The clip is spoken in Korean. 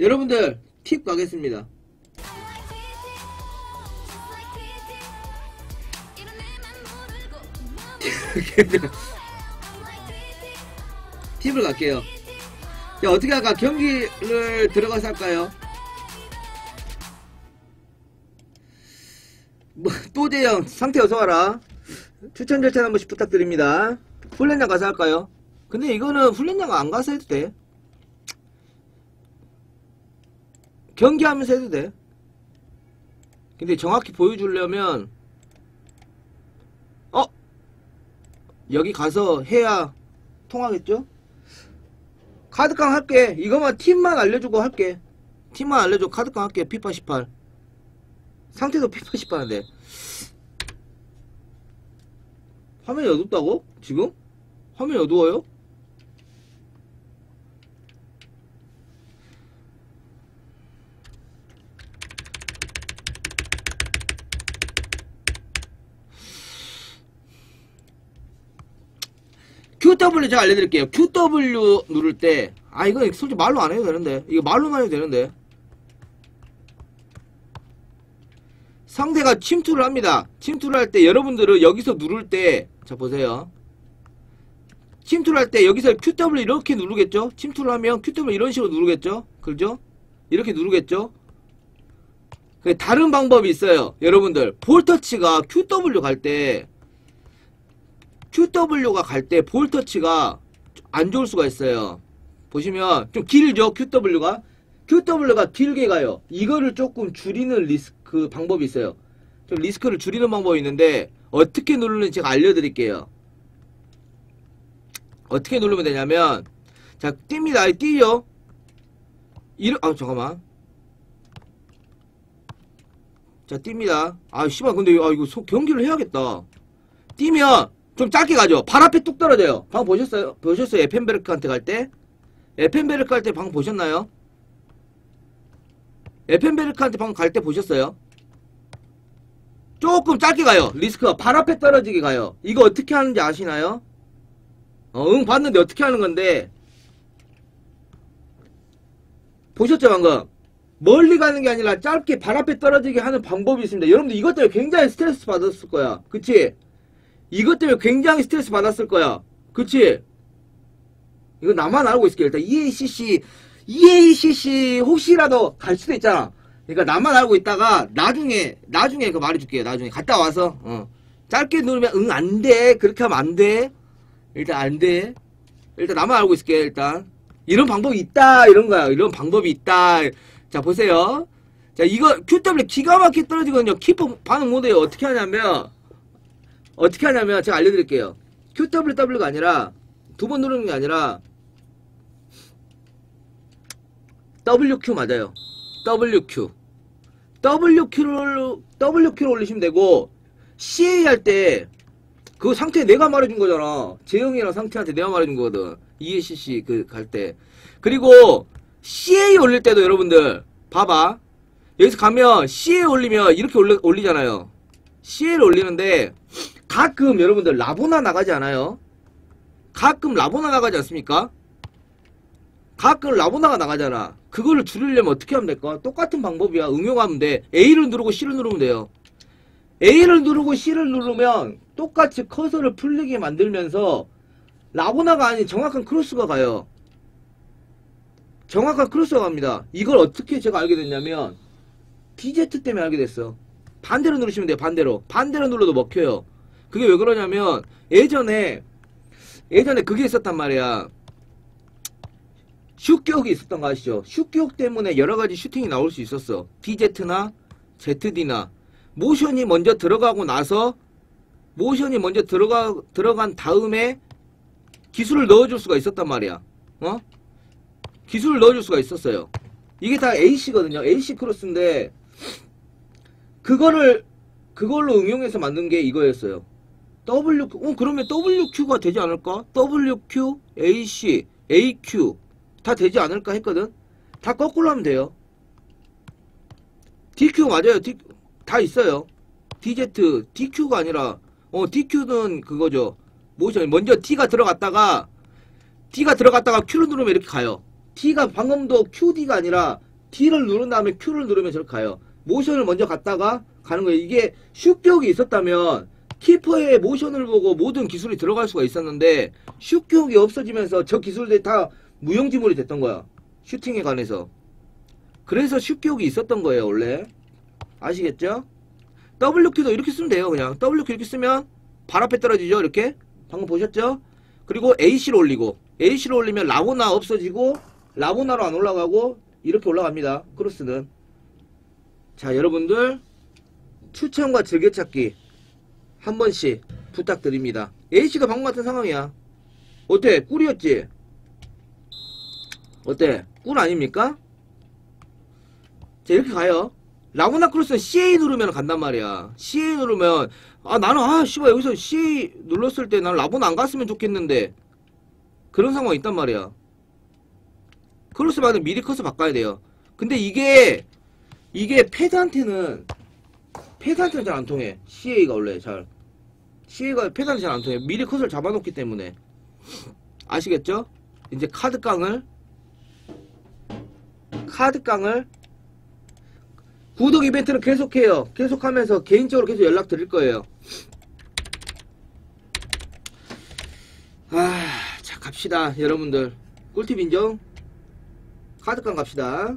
여러분들 팁 가겠습니다. 팁을 갈게요. 자, 어떻게 할까? 경기를 들어가서 할까요? 뭐, 또재형 상태 어서 와라. 추천 절차 한 번씩 부탁드립니다. 훈련장 가서 할까요? 근데 이거는 훈련장 안 가서 해도 돼. 경기하면서 해도 돼. 근데 정확히 보여주려면 어? 여기 가서 해야 통하겠죠? 카드깡 할게. 이거만 팀만 알려주고 할게. 팀만 알려줘. 카드깡 할게. 피파 18. 상태도 피파 18인데. 화면이 어둡다고? 지금? 화면이 어두워요? QW 제가 알려드릴게요. QW 누를 때, 아, 이거 솔직히 말로 안 해도 되는데. 이거 말로만 해도 되는데. 상대가 침투를 합니다. 침투를 할 때 여러분들은 여기서 누를 때, 자, 보세요. 침투를 할 때 여기서 QW 이렇게 누르겠죠? 침투를 하면 QW 이런 식으로 누르겠죠? 그죠? 이렇게 누르겠죠? 그 다른 방법이 있어요. 여러분들, 볼터치가 QW 갈 때, QW가 갈 때 볼터치가 안 좋을 수가 있어요. 보시면 좀 길죠 QW가 QW가 길게 가요. 이거를 조금 줄이는 리스크 방법이 있어요. 좀 리스크를 줄이는 방법이 있는데 어떻게 누르는지 제가 알려드릴게요. 어떻게 누르면 되냐면 자 뜁니다. 뛰죠. 이런 아 잠깐만. 자 뜁니다. 아 씨발 근데 아 이거 소- 경기를 해야겠다. 뛰면 좀 짧게 가죠. 발 앞에 뚝 떨어져요. 방 보셨어요? 보셨어요? 에펜베르크한테 갈 때? 에펜베르크 할 때 방 보셨나요? 에펜베르크한테 방 갈 때 보셨어요? 조금 짧게 가요. 리스크가 발 앞에 떨어지게 가요. 이거 어떻게 하는지 아시나요? 어, 응, 봤는데 어떻게 하는 건데? 보셨죠, 방금? 멀리 가는 게 아니라 짧게 발 앞에 떨어지게 하는 방법이 있습니다. 여러분들 이것 때문에 굉장히 스트레스 받았을 거야. 그치? 이것 때문에 굉장히 스트레스 받았을 거야. 그치? 이거 나만 알고 있을게. 일단 EACC, EACC 혹시라도 갈 수도 있잖아. 그러니까 나만 알고 있다가 나중에, 나중에 그 말해줄게요. 나중에. 갔다 와서, 어. 짧게 누르면 응, 안 돼. 그렇게 하면 안 돼. 일단 안 돼. 일단 나만 알고 있을게, 일단. 이런 방법이 있다. 이런 거야. 이런 방법이 있다. 자, 보세요. 자, 이거 QW 기가 막히게 떨어지거든요. 키퍼 반응 못해요. 어떻게 하냐면, 어떻게 하냐면 제가 알려드릴게요. QWW가 아니라 두 번 누르는 게 아니라 WQ 맞아요. WQ. WQ를 WQ를 올리시면 되고 CA 할 때 그 상태 내가 말해준 거잖아. 재영이랑 상태한테 내가 말해준 거거든. EACC 그 갈 때. 그리고 CA 올릴 때도 여러분들 봐봐. 여기서 가면 CA 올리면 이렇게 올리, 올리잖아요. CA를 올리는데 가끔 여러분들 라보나 나가지 않아요? 가끔 라보나 나가지 않습니까? 가끔 라보나가 나가잖아. 그거를 줄이려면 어떻게 하면 될까? 똑같은 방법이야. 응용하면 돼. A를 누르고 C를 누르면 돼요. A를 누르고 C를 누르면 똑같이 커서를 풀리게 만들면서 라보나가 아닌 정확한 크로스가 가요. 정확한 크로스가 갑니다. 이걸 어떻게 제가 알게 됐냐면 DZ 때문에 알게 됐어. 반대로 누르시면 돼요. 반대로. 반대로 눌러도 먹혀요. 그게 왜 그러냐면 예전에 예전에 그게 있었단 말이야. 슛교육이 있었던 거 아시죠? 슛교육 때문에 여러 가지 슈팅이 나올 수 있었어. DZ나 ZD나 모션이 먼저 들어가고 나서 모션이 먼저 들어가 들어간 다음에 기술을 넣어줄 수가 있었단 말이야. 어? 기술을 넣어줄 수가 있었어요. 이게 다 AC거든요. AC 크로스인데 그거를 그걸로 응용해서 만든 게 이거였어요. W, 어, 그러면 WQ가 되지 않을까? WQ, AC, AQ 다 되지 않을까 했거든. 다 거꾸로 하면 돼요. DQ 맞아요. D, 다 있어요. DZ, DQ가 아니라, 어, DQ는 그거죠. 모션. 먼저 T가 들어갔다가, T가 들어갔다가 Q를 누르면 이렇게 가요. T가 방금도 QD가 아니라, T를 누른 다음에 Q를 누르면 저렇게 가요. 모션을 먼저 갔다가 가는 거예요. 이게 슈격이 있었다면, 키퍼의 모션을 보고 모든 기술이 들어갈 수가 있었는데, 슈격이 없어지면서 저 기술들이 다 무용지물이 됐던 거야. 슈팅에 관해서. 그래서 슈격이 있었던 거예요, 원래. 아시겠죠? WQ도 이렇게 쓰면 돼요, 그냥. WQ 이렇게 쓰면 발 앞에 떨어지죠, 이렇게. 방금 보셨죠? 그리고 AC로 올리고, AC로 올리면 라보나 없어지고, 라보나로 안 올라가고, 이렇게 올라갑니다, 크로스는. 자, 여러분들, 추천과 즐겨찾기 한 번씩 부탁드립니다. AC도 방금 같은 상황이야. 어때? 꿀이었지? 어때? 꿀 아닙니까? 자, 이렇게 가요. 라구나 크로스는 CA 누르면 간단 말이야. CA 누르면, 아, 나는, 아, 씨발, 여기서 CA 눌렀을 때 나는 라보나 안 갔으면 좋겠는데. 그런 상황이 있단 말이야. 크로스 받으면 미리 컷을 바꿔야 돼요. 근데 이게, 이게 패드한테는, 패드한테는 잘 안 통해. CA가 원래 잘. CA가 패드한테 잘 안 통해. 미리 컷을 잡아놓기 때문에. 아시겠죠? 이제 카드 깡을, 카드깡을, 구독 이벤트는 계속해요. 계속하면서 개인적으로 계속 연락 드릴 거예요. 아, 자, 갑시다. 여러분들. 꿀팁 인정? 카드깡 갑시다.